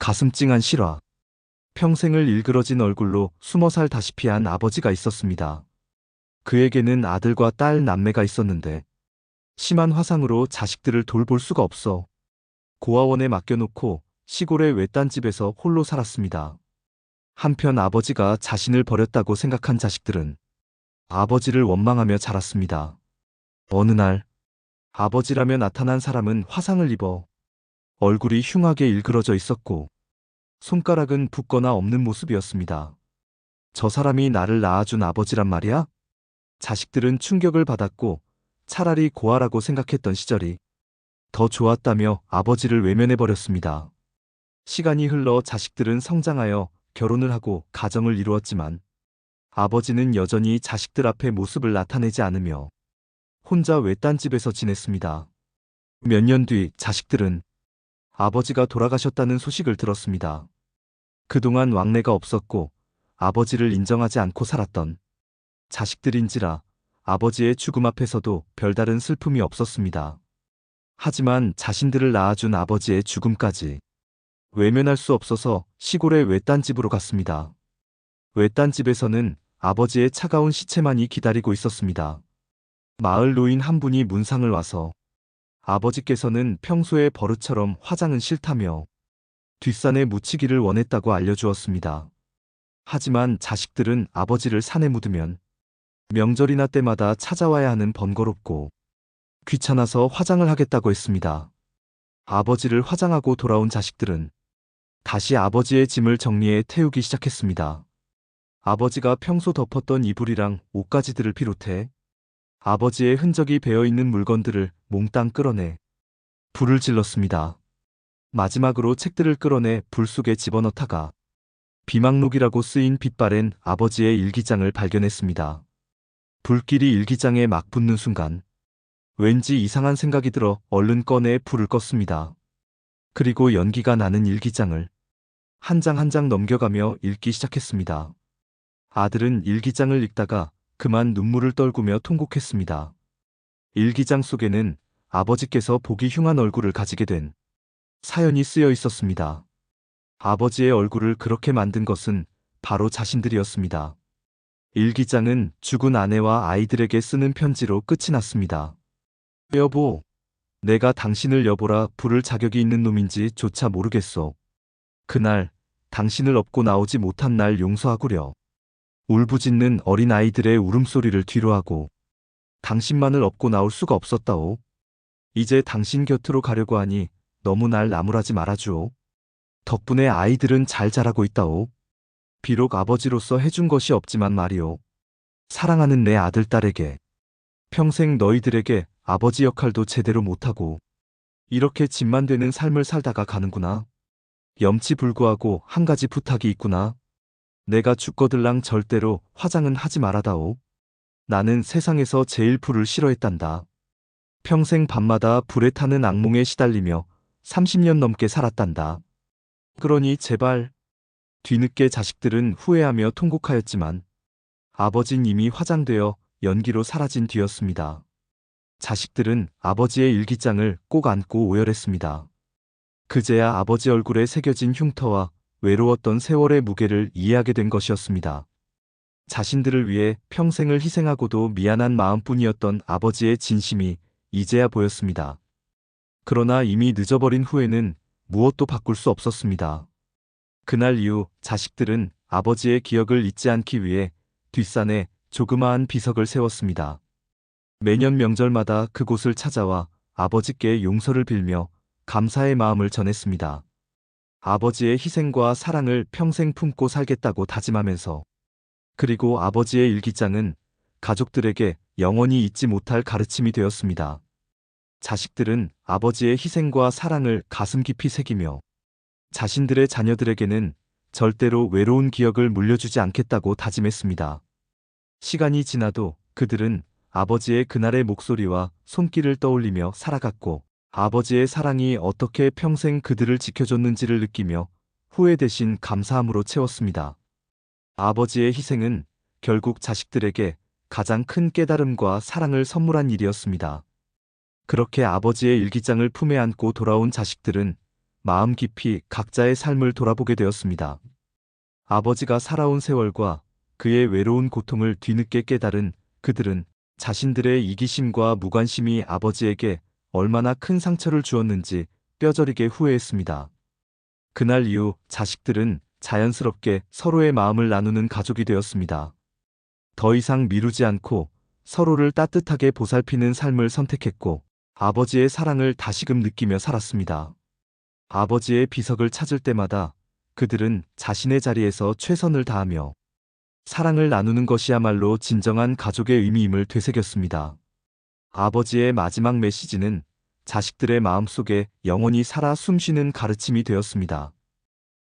가슴 찡한 실화. 평생을 일그러진 얼굴로 숨어 살다시피 한 아버지가 있었습니다. 그에게는 아들과 딸 남매가 있었는데 심한 화상으로 자식들을 돌볼 수가 없어 고아원에 맡겨놓고 시골의 외딴 집에서 홀로 살았습니다. 한편 아버지가 자신을 버렸다고 생각한 자식들은 아버지를 원망하며 자랐습니다. 어느 날 아버지라며 나타난 사람은 화상을 입어 얼굴이 흉하게 일그러져 있었고 손가락은 붓거나 없는 모습이었습니다. 저 사람이 나를 낳아준 아버지란 말이야? 자식들은 충격을 받았고 차라리 고아라고 생각했던 시절이 더 좋았다며 아버지를 외면해버렸습니다. 시간이 흘러 자식들은 성장하여 결혼을 하고 가정을 이루었지만 아버지는 여전히 자식들 앞에 모습을 나타내지 않으며 혼자 외딴 집에서 지냈습니다. 몇 년 뒤 자식들은 아버지가 돌아가셨다는 소식을 들었습니다. 그동안 왕래가 없었고 아버지를 인정하지 않고 살았던 자식들인지라 아버지의 죽음 앞에서도 별다른 슬픔이 없었습니다. 하지만 자신들을 낳아준 아버지의 죽음까지 외면할 수 없어서 시골의 외딴 집으로 갔습니다. 외딴 집에서는 아버지의 차가운 시체만이 기다리고 있었습니다. 마을 노인 한 분이 문상을 와서 아버지께서는 평소의 버릇처럼 화장은 싫다며 뒷산에 묻히기를 원했다고 알려주었습니다. 하지만 자식들은 아버지를 산에 묻으면 명절이나 때마다 찾아와야 하는 번거롭고 귀찮아서 화장을 하겠다고 했습니다. 아버지를 화장하고 돌아온 자식들은 다시 아버지의 짐을 정리해 태우기 시작했습니다. 아버지가 평소 덮었던 이불이랑 옷가지들을 비롯해 아버지의 흔적이 배어 있는 물건들을 몽땅 끌어내 불을 질렀습니다. 마지막으로 책들을 끌어내 불 속에 집어넣다가 비망록이라고 쓰인 빛바랜 아버지의 일기장을 발견했습니다. 불길이 일기장에 막 붙는 순간 왠지 이상한 생각이 들어 얼른 꺼내 불을 껐습니다. 그리고 연기가 나는 일기장을 한 장 한 장 넘겨가며 읽기 시작했습니다. 아들은 일기장을 읽다가 그만 눈물을 떨구며 통곡했습니다. 일기장 속에는 아버지께서 보기 흉한 얼굴을 가지게 된 사연이 쓰여 있었습니다. 아버지의 얼굴을 그렇게 만든 것은 바로 자신들이었습니다. 일기장은 죽은 아내와 아이들에게 쓰는 편지로 끝이 났습니다. 여보, 내가 당신을 여보라 부를 자격이 있는 놈인지 조차 모르겠소. 그날 당신을 업고 나오지 못한 날 용서하구려. 울부짖는 어린 아이들의 울음소리를 뒤로하고 당신만을 업고 나올 수가 없었다오. 이제 당신 곁으로 가려고 하니 너무 날 나무라지 말아주오. 덕분에 아이들은 잘 자라고 있다오. 비록 아버지로서 해준 것이 없지만 말이오. 사랑하는 내 아들 딸에게 평생 너희들에게 아버지 역할도 제대로 못하고 이렇게 짐만 되는 삶을 살다가 가는구나. 염치 불구하고 한 가지 부탁이 있구나. 내가 죽거들랑 절대로 화장은 하지 말아다오. 나는 세상에서 제일 불을 싫어했단다. 평생 밤마다 불에 타는 악몽에 시달리며 30년 넘게 살았단다. 그러니 제발 뒤늦게 자식들은 후회하며 통곡하였지만 아버진 이미 화장되어 연기로 사라진 뒤였습니다. 자식들은 아버지의 일기장을 꼭 안고 오열했습니다. 그제야 아버지 얼굴에 새겨진 흉터와 외로웠던 세월의 무게를 이해하게 된 것이었습니다. 자신들을 위해 평생을 희생하고도 미안한 마음뿐이었던 아버지의 진심이 이제야 보였습니다. 그러나 이미 늦어버린 후에는 무엇도 바꿀 수 없었습니다. 그날 이후 자식들은 아버지의 기억을 잊지 않기 위해 뒷산에 조그마한 비석을 세웠습니다. 매년 명절마다 그곳을 찾아와 아버지께 용서를 빌며 감사의 마음을 전했습니다. 아버지의 희생과 사랑을 평생 품고 살겠다고 다짐하면서 그리고 아버지의 일기장은 가족들에게 영원히 잊지 못할 가르침이 되었습니다. 자식들은 아버지의 희생과 사랑을 가슴 깊이 새기며 자신들의 자녀들에게는 절대로 외로운 기억을 물려주지 않겠다고 다짐했습니다. 시간이 지나도 그들은 아버지의 그날의 목소리와 손길을 떠올리며 살아갔고 아버지의 사랑이 어떻게 평생 그들을 지켜줬는지를 느끼며 후회 대신 감사함으로 채웠습니다. 아버지의 희생은 결국 자식들에게 가장 큰 깨달음과 사랑을 선물한 일이었습니다. 그렇게 아버지의 일기장을 품에 안고 돌아온 자식들은 마음 깊이 각자의 삶을 돌아보게 되었습니다. 아버지가 살아온 세월과 그의 외로운 고통을 뒤늦게 깨달은 그들은 자신들의 이기심과 무관심이 아버지에게 얼마나 큰 상처를 주었는지 뼈저리게 후회했습니다. 그날 이후 자식들은 자연스럽게 서로의 마음을 나누는 가족이 되었습니다. 더 이상 미루지 않고 서로를 따뜻하게 보살피는 삶을 선택했고 아버지의 사랑을 다시금 느끼며 살았습니다. 아버지의 비석을 찾을 때마다 그들은 자신의 자리에서 최선을 다하며 사랑을 나누는 것이야말로 진정한 가족의 의미임을 되새겼습니다. 아버지의 마지막 메시지는 자식들의 마음속에 영원히 살아 숨쉬는 가르침이 되었습니다.